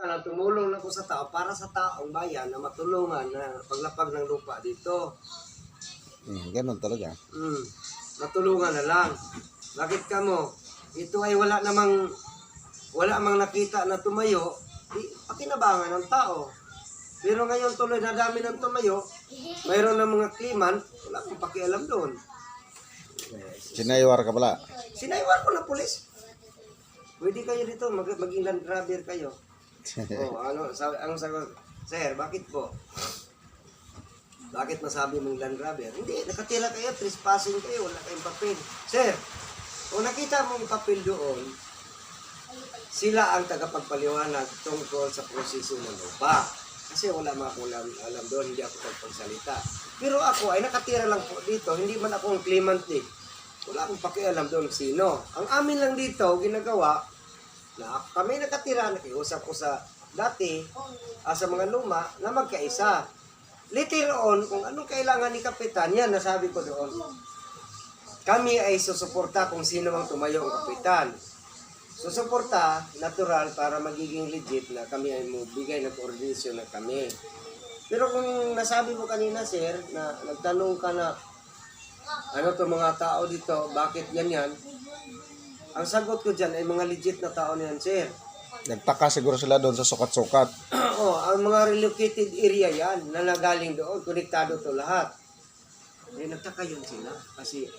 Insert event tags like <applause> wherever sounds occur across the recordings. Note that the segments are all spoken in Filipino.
Alam, tumulong lang ko sa tao para sa taong bayan na matulungan na paglapag ng lupa dito. Hmm, ganun talaga. Mm, matulungan na lang. Bakit ka mo? Ito ay wala namang wala mang nakita na tumayo, di, pakinabangan ng tao. Pero ngayon tuloy na dami ng tumayo, mayroon ng mga kliman, wala akong pakialam doon. Sinaywar ka pala. Sinaywan ko na pulis. Pwede kayo dito, mag maging land grabber kayo. Oh, <laughs> ano, sabi, ang sagot, Sir, bakit po? Bakit masabi mong land grabber? Hindi, nakatira kayo, trespassing kayo, wala kayong papel. Sir, kung nakita mong papel doon, sila ang tagapagpaliwanag tungkol sa proseso ng lupa. Kasi wala mga alam, alam doon, hindi ako pagpagsalita. Pero ako ay nakatira lang po dito, hindi man ako ang claimant eh. Wala akong pakialam doon sino. Ang amin lang dito, ginagawa, na kami nakatira, nakiusap ko sa dati, ah, sa mga luma, na magkaisa. Later on, kung anong kailangan ni Kapitan, yan, nasabi ko doon. Kami ay susuporta kung sino ang tumayo ang Kapitan. Susuporta, natural, para magiging legit na kami ay mabigay ng koordinasyon na kami. Pero kung nasabi mo kanina, sir, na nagtanong ka na, ano to mga tao dito, bakit yan yan? Ang sagot ko dyan ay mga legit na tao na yan, sir. Nagtaka siguro sila doon sa sukat-sukat. <clears throat> oh, ang mga relocated area yan na nagaling doon, konektado to lahat. Eh, nagtaka yun sila kasi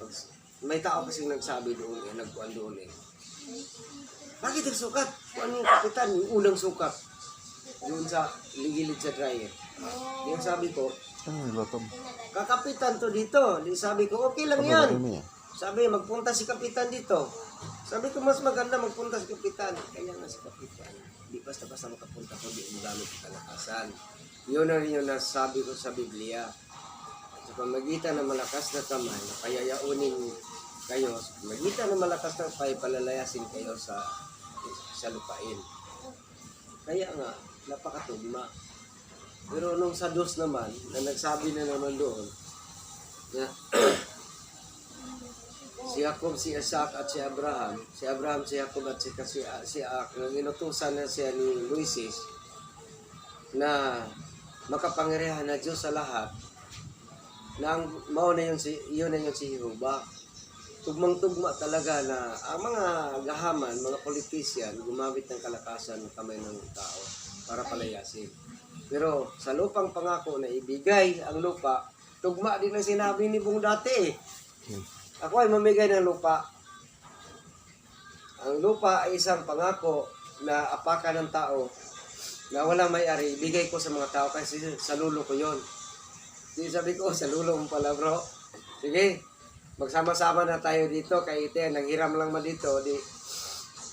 pag, may tao kasi nagsabi doon eh, nagkuhan doon eh. Bakit ang sukat? Kung ano yung kapitan, yung unang sukat. Doon sa ligilid sa dryer. Yung sabi ko, yung lotom? kakapitan to dito. Di sabi ko, okay lang yan. Sabi, magpunta si kapitan dito. Sabi ko, mas maganda magpunta si kapitan. Kaya nga si kapitan. Di basta-basta makapunta ko, di mo gamit ang kalakasan. Yun na rin yung nasabi ko sa Biblia. Sa pamagitan ng malakas na kamay, payayaunin kayo. Sa pamagitan ng malakas na kamay, palalayasin kayo sa, sa lupain. Kaya nga, napakatugma. Pero nung sa dos naman, na nagsabi na naman doon, na <clears throat> si Jacob, si Isaac at si Abraham, si Abraham, si Jacob at si, si, Isaac, nang inutusan na siya ni Moises na makapangyarihan na Diyos sa lahat, na ang mao na yun si, yun na yun si Jehovah. Tugmang-tugma talaga na ang mga gahaman, mga politician, gumamit ng kalakasan ng kamay ng tao para palayasin. Pero sa lupang pangako na ibigay ang lupa, tugma din ang sinabi ni Bong dati eh. Ako ay mamigay ng lupa. Ang lupa ay isang pangako na apakan ng tao na walang may-ari, ibigay ko sa mga tao kasi sa lulo ko yon. Di sabi ko, sa lulo mo pala bro. Sige, magsama-sama na tayo dito kay ite, nanghiram lang man dito, di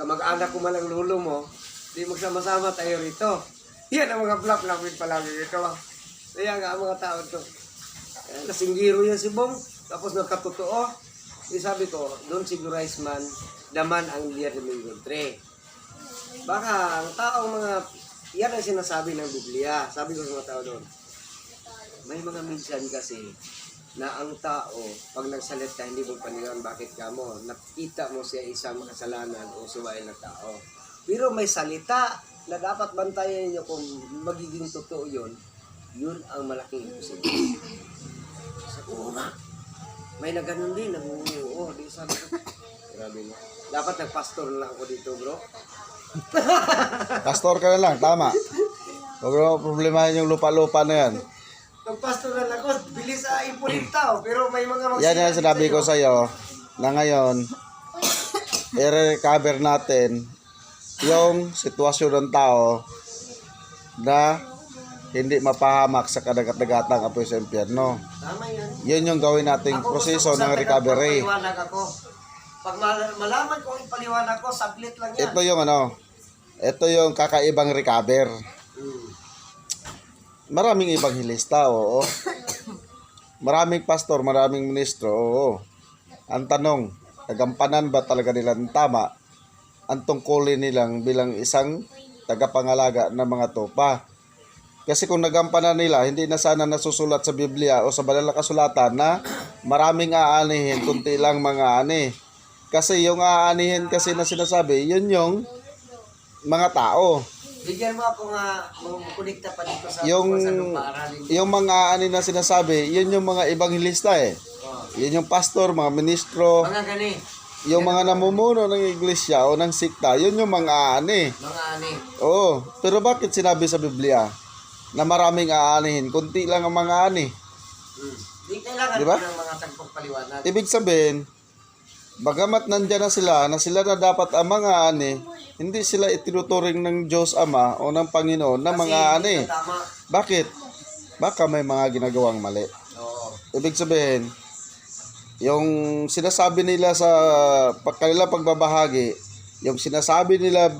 kamag-anak ko man ang lulo mo, di magsama-sama tayo rito. Yan ang mga flap namin palagi dito. Kaya nga ang mga tao to. Eh, nasinggiro yan si Bong. Tapos nagkatotoo. Di sabi ko, doon siguro man, daman ang Dia de Mingoltre. Baka ang taong mga, yan ang sinasabi ng Biblia. Sabi ko sa mga tao doon, may mga minsan kasi na ang tao, pag nagsalita, hindi mo paniwan bakit ka mo. Nakita mo siya isang makasalanan o suwain na tao. Pero may salita na dapat bantayan niyo kung magiging totoo yun, yun ang malaking imposible. Sa nga. May na ganun din, nangunguo. Di sabi ko, <laughs> grabe no. Dapat nagpastor na lang ako dito, bro. <laughs> Pastor ka na lang, tama. Huwag mo problemahin yung lupa-lupa na yan. Nagpastor na lang ako, bilis sa ipulit tao. Pero may mga Yan yung sinabi ko sa iyo na ngayon, i-recover natin yung sitwasyon ng tao na hindi mapahamak sa kadagat-dagatang apoy sa impyerno. Tama yan. Yun yung gawin nating Ako proseso ng recovery. Paliwanag ako. Pag mal- malaman ko ipaliwanag ko, saglit lang yan. Ito yung ano, ito yung kakaibang recover. Hmm. Maraming ibang hilista, oo. <coughs> Maraming pastor, maraming ministro, oo. Ang tanong, nagampanan ba talaga nila ng tama ang tungkulin nilang bilang isang tagapangalaga ng mga tupa? Kasi kung nagampanan nila, hindi na sana nasusulat sa Biblia o sa banal na kasulatan na maraming aanihin, kunti lang mga ani. Kasi yung aanihin kasi na sinasabi, yun yung mga tao. Bigyan mo ako nga, makukunikta pa dito sa Yung, sa yung mga ani na sinasabi, yun yung mga ebanghilista eh. Oh. Yun yung pastor, mga ministro, Mga gani, yung mga namumuno ng iglesia o ng sikta, yun yung mga ani. mga ani. Oo, pero bakit sinabi sa Biblia na maraming aanihin, kunti lang ang mga ani? Hmm. Di kailangan Di ba? ko ng mga tagpagpaliwanag. Ibig sabihin, bagamat nandyan na sila, na sila na dapat ang mga ani, hindi sila itinuturing ng Diyos Ama o ng Panginoon na Kasi mga ani. Bakit? Baka may mga ginagawang mali. Oo. Ibig sabihin, yung sinasabi nila sa pag kanilang pagbabahagi, yung sinasabi nila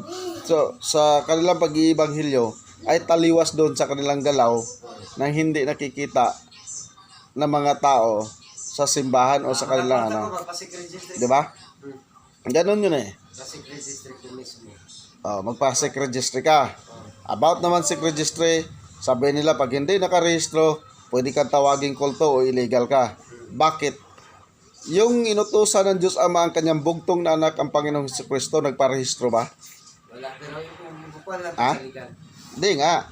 sa, sa kanilang pag-iibanghilyo ay taliwas doon sa kanilang galaw nang hindi nakikita ng mga tao sa simbahan o sa kanilang ano. Di ba? Ganon yun eh. Oh, magpa-sec registry ka. About naman sec registry, sabi nila pag hindi nakarehistro, pwede kang tawaging kulto o illegal ka. Bakit? Yung inutusan ng Diyos Ama ang kanyang bugtong na anak ang Panginoong Kristo, nagparehistro ba? Wala. Pero yung bukuan lang Ah? Hindi nga.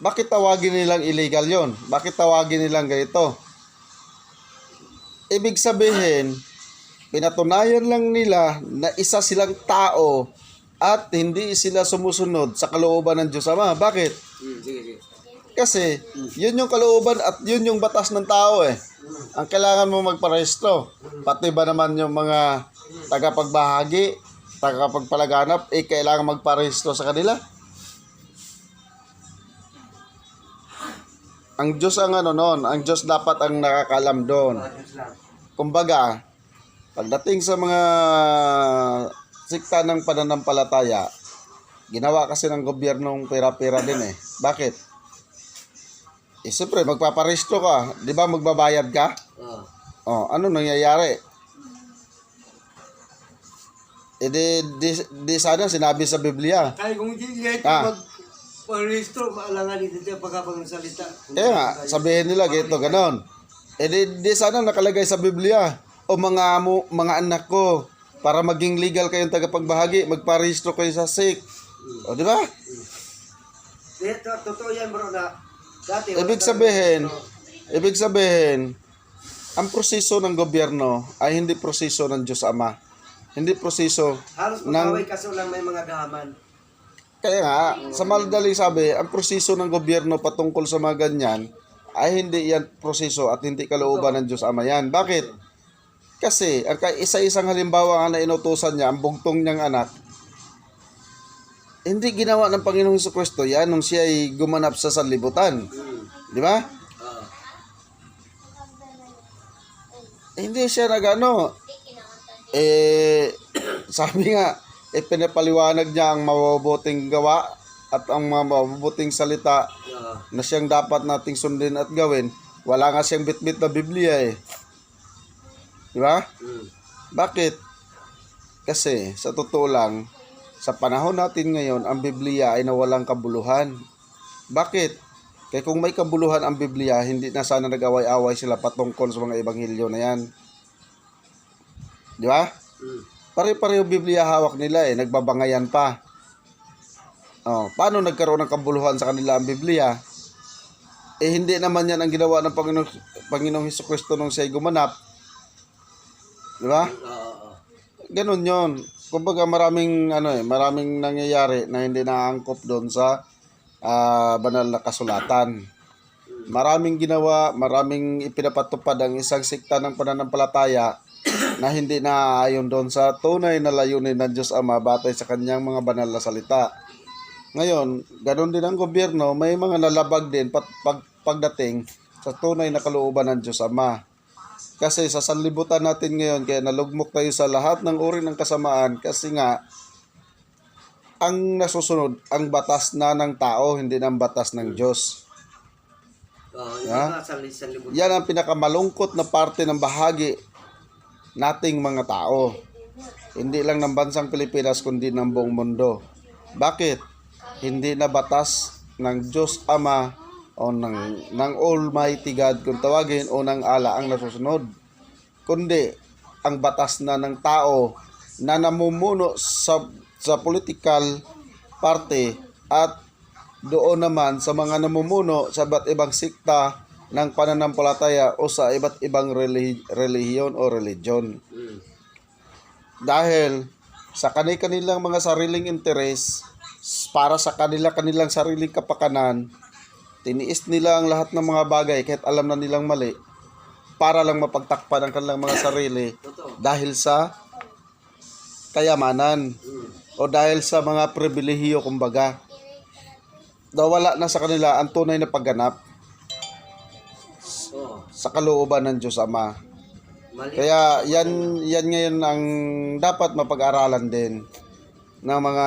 Bakit tawagin nilang illegal yon? Bakit tawagin nilang ganito? Ibig sabihin, pinatunayan lang nila na isa silang tao at hindi sila sumusunod sa kalooban ng Diyos Ama. Bakit? Hmm. Kasi yun yung kalooban at yun yung batas ng tao eh. Ang kailangan mo magparehistro. Pati ba naman yung mga tagapagbahagi, tagapagpalaganap, eh kailangan magparehistro sa kanila. Ang Diyos ang ano noon, ang Diyos dapat ang nakakalam doon. Kumbaga, pagdating sa mga sikta ng pananampalataya, ginawa kasi ng gobyernong pera-pera din eh. Bakit? Eh, siyempre, magpaparehistro ka. Di ba magbabayad ka? Oo. Oh, ano nangyayari? Eh, di, di, di sana sinabi sa Biblia. Kaya kung hindi Ah. Mag-registro, maalangan dito yung pagkabang salita. Eh nga, sabihin nila gito, ganon. Eh di, di sana nakalagay sa Biblia. O mga mo, mga anak ko, para maging legal kayong tagapagbahagi, magparehistro kayo sa SIC. O di ba? Dito, totoo yan bro na dati. Ibig sabihin, ibig sabihin, ang proseso ng gobyerno ay hindi proseso ng Diyos Ama. Hindi proseso Halos ng magkaway kaso lang may mga gahaman. Kaya nga, sa madaling sabi, ang proseso ng gobyerno patungkol sa mga ganyan ay hindi yan proseso at hindi kalooban ng Diyos Ama yan. Bakit? Kasi, ang isa-isang halimbawa nga na inutusan niya, ang bugtong niyang anak, hindi ginawa ng Panginoong Hesus Kristo yan nung siya ay gumanap sa sanlibutan. Di ba? Hindi siya nagano. Eh, <clears throat> sabi nga, eh, pinapaliwanag niya ang mabubuting gawa at ang mga mabubuting salita Oo. na siyang dapat nating sundin at gawin. Wala nga siyang bitbit na Biblia eh. Di ba? Hmm. Bakit? Kasi, sa totoo lang, sa panahon natin ngayon, ang Biblia ay nawalang kabuluhan. Bakit? Kaya kung may kabuluhan ang Biblia, hindi na sana nag-away-away sila patungkol sa mga ebanghilyo na yan. Di ba? Hmm. Pare-pareho Biblia hawak nila eh, nagbabangayan pa. Oh, paano nagkaroon ng kabuluhan sa kanila ang Biblia? Eh hindi naman yan ang ginawa ng Panginoong, Panginoong Hesus Kristo nung siya'y gumanap. Di ba? Ganun yon. Kumbaga maraming ano eh, maraming nangyayari na hindi naangkop doon sa ah, banal na kasulatan. Maraming ginawa, maraming ipinapatupad ang isang sikta ng pananampalataya na hindi naaayon doon sa tunay na layunin ng Diyos Ama batay sa kanyang mga banal na salita. Ngayon, ganun din ang gobyerno, may mga nalabag din pat, pag, pagdating sa tunay na kalooban ng Diyos Ama. Kasi sa sanlibutan natin ngayon, kaya nalugmok tayo sa lahat ng uri ng kasamaan kasi nga, ang nasusunod, ang batas na ng tao, hindi ng batas ng Diyos. Mga sali- sanlibutan. Yan ang pinakamalungkot na parte ng bahagi nating mga tao. Hindi lang ng bansang Pilipinas, kundi ng buong mundo. Bakit? Hindi na batas ng Diyos Ama o ng, ng Almighty God kung tawagin o ng ala ang nasusunod. Kundi ang batas na ng tao na namumuno sa, sa political parte at doon naman sa mga namumuno sa iba't ibang sikta ng pananampalataya o sa iba't ibang reli- relihiyon o religion. Dahil sa kanilang mga sariling interes, para sa kanila kanilang sariling kapakanan, tiniis nila ang lahat ng mga bagay kahit alam na nilang mali para lang mapagtakpan ang kanilang mga sarili dahil sa kayamanan o dahil sa mga pribilehiyo kumbaga. Nawala na sa kanila ang tunay na pagganap. Sa kalooban ng Diyos Ama. Kaya yan yan ngayon ang dapat mapag-aralan din ng mga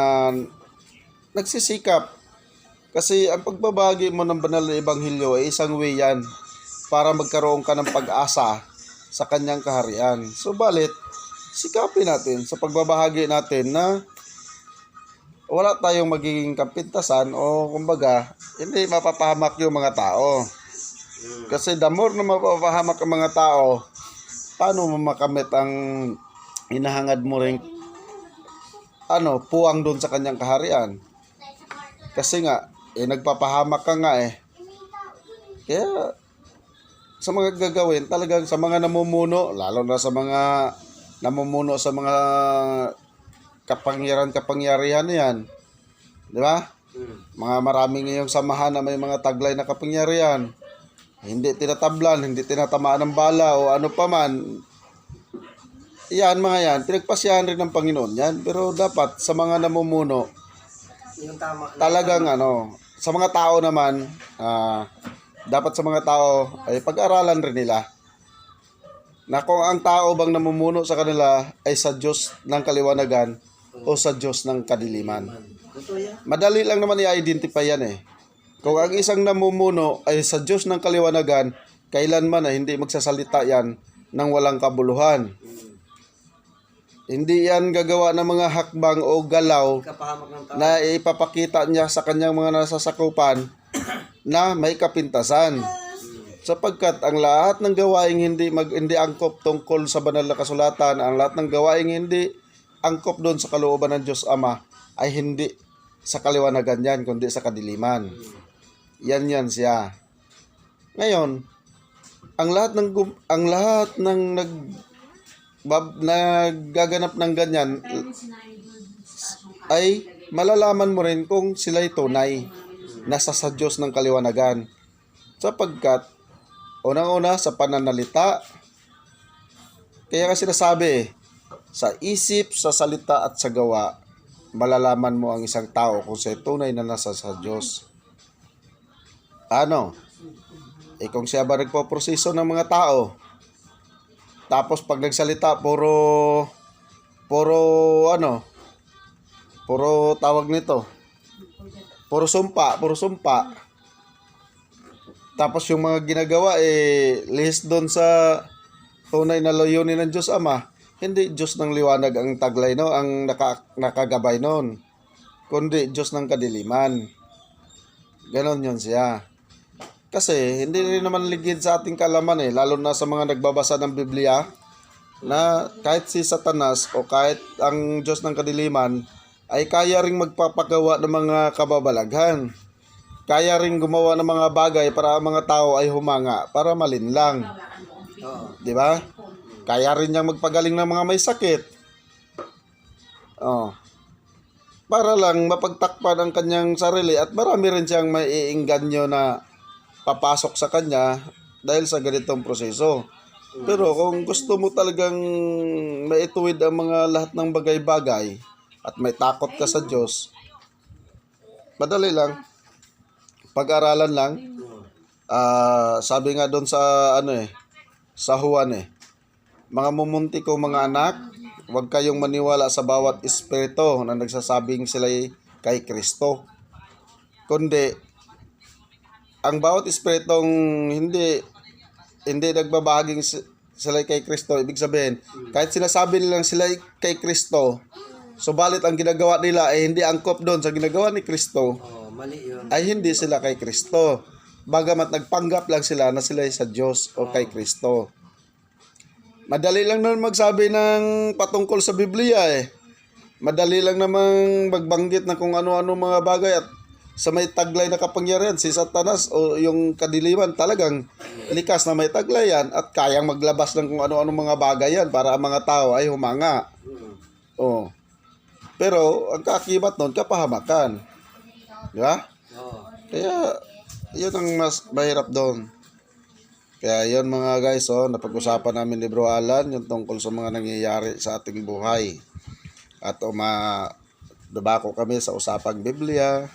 nagsisikap. Kasi ang pagbabagi mo ng banal na ebanghelyo ay isang way yan para magkaroon ka ng pag-asa sa kanyang kaharian. Subalit, sikapin natin sa pagbabahagi natin na wala tayong magiging kapintasan o kumbaga hindi mapapahamak yung mga tao. Mm. Kasi the more na mapapahamak ang mga tao, paano mo makamit ang hinahangad mo rin ano, puwang doon sa kanyang kaharian. Kasi nga, eh, nagpapahamak ka nga eh. Kaya, sa mga gagawin, talagang sa mga namumuno, lalo na sa mga namumuno sa mga kapangyaran-kapangyarihan na yan. Di ba? Mm. Mga maraming ngayong samahan na may mga taglay na kapangyarihan. Hindi tinatablan, hindi tinatamaan ng bala o ano pa man. Yan mga yan, pinagpasyahan rin ng Panginoon yan. Pero dapat sa mga namumuno, Yung tama. talagang ano, sa mga tao naman, ah, dapat sa mga tao ay pag-aralan rin nila na kung ang tao bang namumuno sa kanila ay sa Diyos ng kaliwanagan o sa Diyos ng kadiliman. Madali lang naman i-identify yan eh. Kung ang isang namumuno ay sa Diyos ng kaliwanagan, kailanman ay hindi magsasalita yan ng walang kabuluhan. Hindi yan gagawa ng mga hakbang o galaw na ipapakita niya sa kanyang mga nasasakupan <coughs> na may kapintasan. Sapagkat ang lahat ng gawaing hindi mag hindi angkop tungkol sa banal na kasulatan, ang lahat ng gawaing hindi angkop doon sa kalooban ng Diyos Ama ay hindi sa kaliwanagan yan, kundi sa kadiliman. Yan yan siya. Ngayon, ang lahat ng ang lahat ng nag bab, nagaganap ng ganyan ay malalaman mo rin kung sila'y tunay nasa sa Diyos ng kaliwanagan. Sapagkat, unang-una sa pananalita, kaya kasi sinasabi eh, sa isip, sa salita at sa gawa, malalaman mo ang isang tao kung siya tunay na nasa sa Diyos. Ano? Eh kung siya ba nagpo-proseso ng mga tao, tapos pag nagsalita, puro, puro ano, puro tawag nito, puro sumpa, puro sumpa. Tapos yung mga ginagawa, eh, lihis doon sa tunay na layunin ng Diyos Ama. Hindi Diyos ng liwanag ang taglay no, ang naka, nakagabay noon. Kundi Diyos ng kadiliman. Ganon yun siya. Kasi hindi rin naman ligid sa ating kalaman eh, lalo na sa mga nagbabasa ng Biblia, na kahit si Satanas o kahit ang Diyos ng kadiliman ay kaya ring magpapagawa ng mga kababalaghan. Kaya ring gumawa ng mga bagay para ang mga tao ay humanga, para malinlang. Oo. Di ba? Kaya rin niyang magpagaling ng mga may sakit. Oh. Para lang mapagtakpan ang kanyang sarili at marami rin siyang maiingganyo na papasok sa kanya dahil sa ganitong proseso. Pero kung gusto mo talagang maituwid ang mga lahat ng bagay-bagay at may takot ka sa Diyos, madali lang. Pag-aralan lang. Ah, sabi nga doon sa ano eh, sa Juan eh. Mga mumunti ko mga anak, huwag kayong maniwala sa bawat espiritu na nagsasabing sila kay Kristo. Kundi, ang bawat espiritong hindi hindi nagbabahaging si- sila kay Kristo, ibig sabihin, kahit sinasabi nilang sila kay Kristo, subalit ang ginagawa nila ay hindi angkop doon sa ginagawa ni Kristo, Oo, mali yun. ay hindi sila kay Kristo. Bagamat nagpanggap lang sila na sila sa Diyos o kay Kristo. Madali lang naman magsabi ng patungkol sa Biblia eh. madali lang namang magbanggit na kung ano-ano mga bagay at sa may taglay na kapangyarihan si Satanas o yung kadiliman talagang likas na may taglay yan at kayang maglabas ng kung ano-ano mga bagay yan para ang mga tao ay humanga. Oh. Pero ang kakibat nun, kapahamakan. Di ba? Kaya, yun ang mas mahirap doon. Kaya yun mga guys, oh, napag-usapan namin ni Bro Alan yung tungkol sa mga nangyayari sa ating buhay. At uma dubako kami sa usapang Biblia.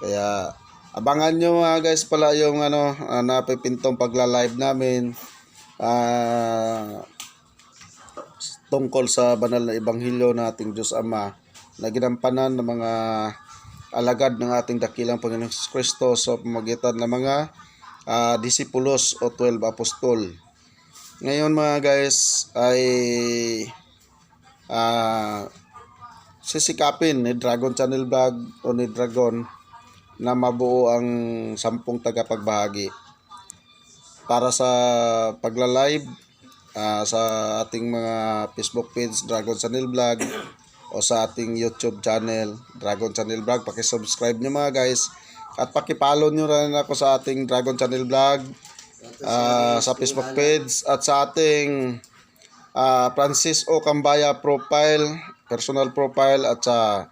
Kaya abangan nyo mga guys pala yung ano, uh, napipintong pagla-live namin. Ah tungkol sa banal na ebanghelyo ng ating Diyos Ama na ginampanan ng mga alagad ng ating dakilang Panginoong Hesus Kristo sa pamagitan ng mga ah, disipulos o 12 apostol. Ngayon mga guys ay ah sisikapin ni Dragon Channel Vlog o ni Dragon na mabuo ang sampung tagapagbahagi. Para sa pagla-live ah, sa ating mga Facebook page Dragon Channel Vlog o sa ating YouTube channel Dragon Channel Vlog. Paki-subscribe nyo mga guys. At paki-follow nyo rin ako sa ating Dragon Channel Vlog ah, sa Facebook page. At sa ating ah, Francis O. Cambaya profile personal profile at sa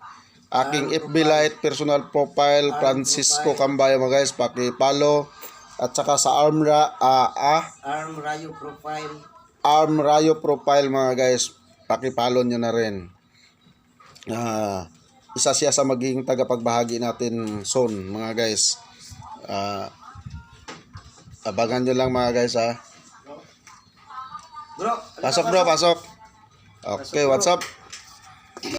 aking FB Lite personal profile Francisco Cambaya mga guys paki-follow at saka sa Armra ah, ah, Arm Rayo Profile. Arm Rayo profile mga guys. Pakipollow nyo na rin. Ah, isa siya sa magiging tagapagbahagi natin soon mga guys. Ah, abangan nyo lang mga guys ha. Bro, Pasok bro, pasok. Okay, what's up?